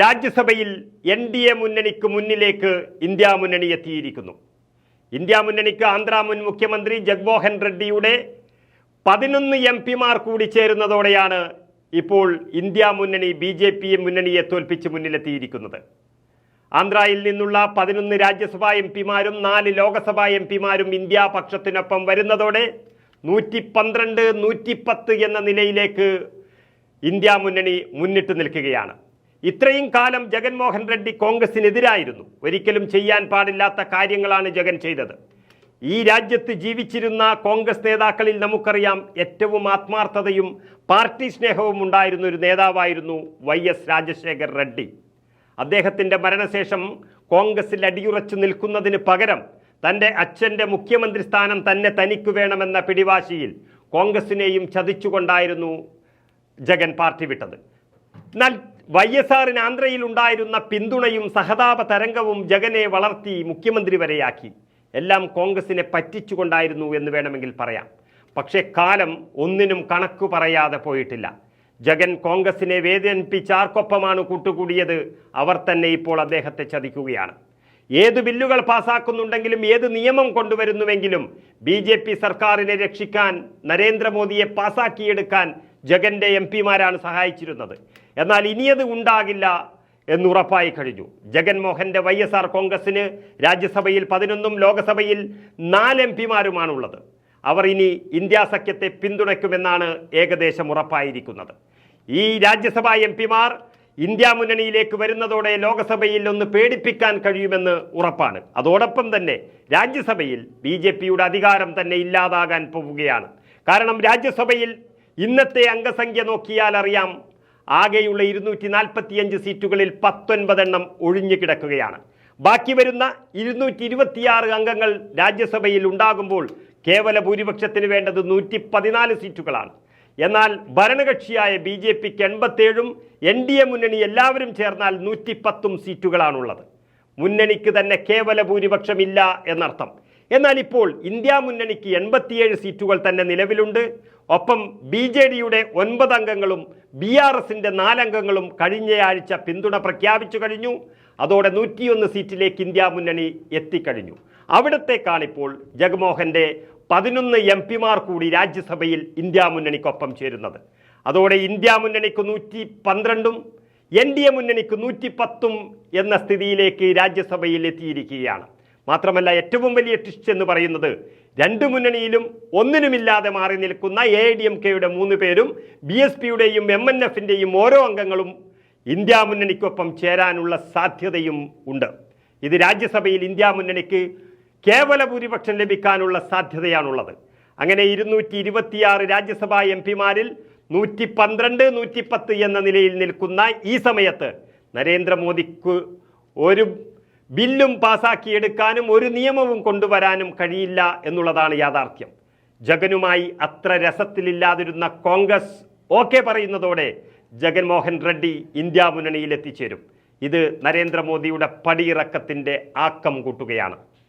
രാജ്യസഭയിൽ N D A മുന്നണിക്ക് മുന്നിലേക്ക് ഇന്ത്യ മുന്നണി എത്തിയിരിക്കുന്നു. ഇന്ത്യ മുന്നണിക്ക് ആന്ധ്ര മുൻ മുഖ്യമന്ത്രി ജഗ്മോഹൻ റെഡ്ഡിയുടെ പതിനൊന്ന് എം പിമാർ കൂടി ചേരുന്നതോടെയാണ് ഇപ്പോൾ ഇന്ത്യ മുന്നണി ബി ജെ പി മുന്നണിയെ തോൽപ്പിച്ച് മുന്നിലെത്തിയിരിക്കുന്നത്. ആന്ധ്രയിൽ നിന്നുള്ള പതിനൊന്ന് രാജ്യസഭാ എം പിമാരും നാല് ലോകസഭാ എം പിമാരും ഇന്ത്യ പക്ഷത്തിനൊപ്പം വരുന്നതോടെ നൂറ്റി പന്ത്രണ്ട് നൂറ്റിപ്പത്ത് എന്ന നിലയിലേക്ക് ഇന്ത്യ മുന്നണി മുന്നിട്ട് നിൽക്കുകയാണ്. ഇത്രയും കാലം ജഗൻമോഹൻ റെഡ്ഡി കോൺഗ്രസിനെതിരായിരുന്നു. ഒരിക്കലും ചെയ്യാൻ പാടില്ലാത്ത കാര്യങ്ങളാണ് ജഗൻ ചെയ്തത്. ഈ രാജ്യത്ത് ജീവിച്ചിരുന്ന കോൺഗ്രസ് നേതാക്കളിൽ നമുക്കറിയാം ഏറ്റവും ആത്മാർത്ഥതയും പാർട്ടി സ്നേഹവും ഉണ്ടായിരുന്ന ഒരു നേതാവായിരുന്നു വൈ എസ് രാജശേഖർ റെഡ്ഡി. അദ്ദേഹത്തിന്റെ മരണശേഷം കോൺഗ്രസിൽ അടിയുറച്ചു നിൽക്കുന്നതിന് പകരം തന്റെ അച്ഛന്റെ മുഖ്യമന്ത്രി സ്ഥാനം തന്നെ തനിക്ക് വേണമെന്ന പിടിവാശിയിൽ കോൺഗ്രസിനെയും ചതിച്ചുകൊണ്ടായിരുന്നു ജഗൻ പാർട്ടി വിട്ടത്. എന്നാൽ വൈ എസ് ആറിന് ആന്ധ്രയിൽ ഉണ്ടായിരുന്ന പിന്തുണയും സഹതാപ തരംഗവും ജഗനെ വളർത്തി മുഖ്യമന്ത്രി വരെയാക്കി. എല്ലാം കോൺഗ്രസിനെ പറ്റിച്ചുകൊണ്ടായിരുന്നു എന്ന് വേണമെങ്കിൽ പറയാം. പക്ഷേ കാലം ഒന്നിനും കണക്കു പറയാതെ പോയിട്ടില്ല. ജഗൻ കോൺഗ്രസിനെ വേദനിപ്പിച്ച് ആർക്കൊപ്പമാണ് കൂട്ടുകൂടിയത്? അവർ തന്നെ ഇപ്പോൾ അദ്ദേഹത്തെ ചതിക്കുകയാണ്. ഏത് ബില്ലുകൾ പാസാക്കുന്നുണ്ടെങ്കിലും ഏത് നിയമം കൊണ്ടുവരുന്നുവെങ്കിലും ബി ജെ പി സർക്കാരിനെ രക്ഷിക്കാൻ നരേന്ദ്രമോദിയെ പാസാക്കിയെടുക്കാൻ ജഗന്റെ എം പിമാരാണ് സഹായിച്ചിരുന്നത്. എന്നാൽ ഇനിയത് ഉണ്ടാകില്ല എന്നുറപ്പായി കഴിഞ്ഞു. ജഗൻമോഹന്റെ വൈ എസ് ആർ കോൺഗ്രസിന് രാജ്യസഭയിൽ പതിനൊന്നും ലോകസഭയിൽ നാല് എം പിമാരുമാണുള്ളത്. അവർ ഇനി ഇന്ത്യാ സഖ്യത്തെ പിന്തുണയ്ക്കുമെന്നാണ് ഏകദേശം ഉറപ്പായിരിക്കുന്നത്. ഈ രാജ്യസഭാ എം പിമാർ ഇന്ത്യ മുന്നണിയിലേക്ക് വരുന്നതോടെ ലോകസഭയിൽ ഒന്ന് പേടിപ്പിക്കാൻ കഴിയുമെന്ന് ഉറപ്പാണ്. അതോടൊപ്പം തന്നെ രാജ്യസഭയിൽ ബി അധികാരം തന്നെ ഇല്ലാതാകാൻ പോവുകയാണ്. കാരണം രാജ്യസഭയിൽ ഇന്നത്തെ അംഗസംഖ്യ നോക്കിയാൽ അറിയാം ആകെയുള്ള ഇരുന്നൂറ്റി നാൽപ്പത്തിയഞ്ച് സീറ്റുകളിൽ പത്തൊൻപതെണ്ണം ഒഴിഞ്ഞു കിടക്കുകയാണ്. ബാക്കി വരുന്ന ഇരുന്നൂറ്റി ഇരുപത്തിയാറ് അംഗങ്ങൾ രാജ്യസഭയിൽ ഉണ്ടാകുമ്പോൾ കേവല ഭൂരിപക്ഷത്തിന് വേണ്ടത് നൂറ്റി പതിനാല് സീറ്റുകളാണ്. എന്നാൽ ഭരണകക്ഷിയായ ബി ജെ പിക്ക് എൺപത്തേഴും എൻ ഡി എ മുന്നണി എല്ലാവരും ചേർന്നാൽ നൂറ്റിപ്പത്തും സീറ്റുകളാണുള്ളത്. മുന്നണിക്ക് തന്നെ കേവല ഭൂരിപക്ഷമില്ല എന്നർത്ഥം. എന്നാൽ ഇപ്പോൾ ഇന്ത്യ മുന്നണിക്ക് എൺപത്തിയേഴ് സീറ്റുകൾ തന്നെ നിലവിലുണ്ട്. ഒപ്പം ബി ജെ ഡിയുടെ ഒൻപത് അംഗങ്ങളും ബി ആർ എസിന്റെ നാലംഗങ്ങളും കഴിഞ്ഞയാഴ്ച പിന്തുണ പ്രഖ്യാപിച്ചു കഴിഞ്ഞു. അതോടെ നൂറ്റിയൊന്ന് സീറ്റിലേക്ക് ഇന്ത്യ മുന്നണി എത്തിക്കഴിഞ്ഞു. അവിടത്തേക്കാണിപ്പോൾ ജഗ്മോഹന്റെ പതിനൊന്ന് എം പിമാർ കൂടി രാജ്യസഭയിൽ ഇന്ത്യ മുന്നണിക്കൊപ്പം ചേരുന്നത്. അതോടെ ഇന്ത്യ മുന്നണിക്ക് നൂറ്റി പന്ത്രണ്ടും എൻ ഡി എ മുന്നണിക്ക് നൂറ്റി പത്തും എന്ന സ്ഥിതിയിലേക്ക് രാജ്യസഭയിൽ എത്തിയിരിക്കുകയാണ്. മാത്രമല്ല ഏറ്റവും വലിയ ട്വിസ്റ്റ് എന്ന് പറയുന്നത് രണ്ട് മുന്നണിയിലും ഒന്നിനുമില്ലാതെ മാറി നിൽക്കുന്ന എ ഐ ഡി എം കെയുടെ മൂന്ന് പേരും ബി എസ് പിയുടെയും എം എൻ എഫിന്റെയും ഓരോ അംഗങ്ങളും ഇന്ത്യ മുന്നണിക്കൊപ്പം ചേരാനുള്ള സാധ്യതയും ഉണ്ട്. ഇത് രാജ്യസഭയിൽ ഇന്ത്യ മുന്നണിക്ക് കേവല ഭൂരിപക്ഷം ലഭിക്കാനുള്ള സാധ്യതയാണുള്ളത്. അങ്ങനെ ഇരുന്നൂറ്റി ഇരുപത്തിയാറ് രാജ്യസഭാ എം പിമാരിൽ നൂറ്റി പന്ത്രണ്ട് നൂറ്റി പത്ത് എന്ന നിലയിൽ നിൽക്കുന്ന ഈ സമയത്ത് നരേന്ദ്രമോദിക്ക് ഒരു ബില്ലും പാസാക്കിയെടുക്കാനും ഒരു നിയമവും കൊണ്ടുവരാനും കഴിയില്ല എന്നുള്ളതാണ് യാഥാർത്ഥ്യം. ജഗനുമായി അത്ര രസത്തിലില്ലാതിരുന്ന കോൺഗ്രസ് ഓക്കെ പറയുന്നതോടെ ജഗൻമോഹൻ റെഡ്ഡി ഇന്ത്യ മുന്നണിയിൽ എത്തിച്ചേരും ഇത് നരേന്ദ്രമോദിയുടെ പടിയിറക്കത്തിന്റെ ആക്കം കൂട്ടുകയാണ്.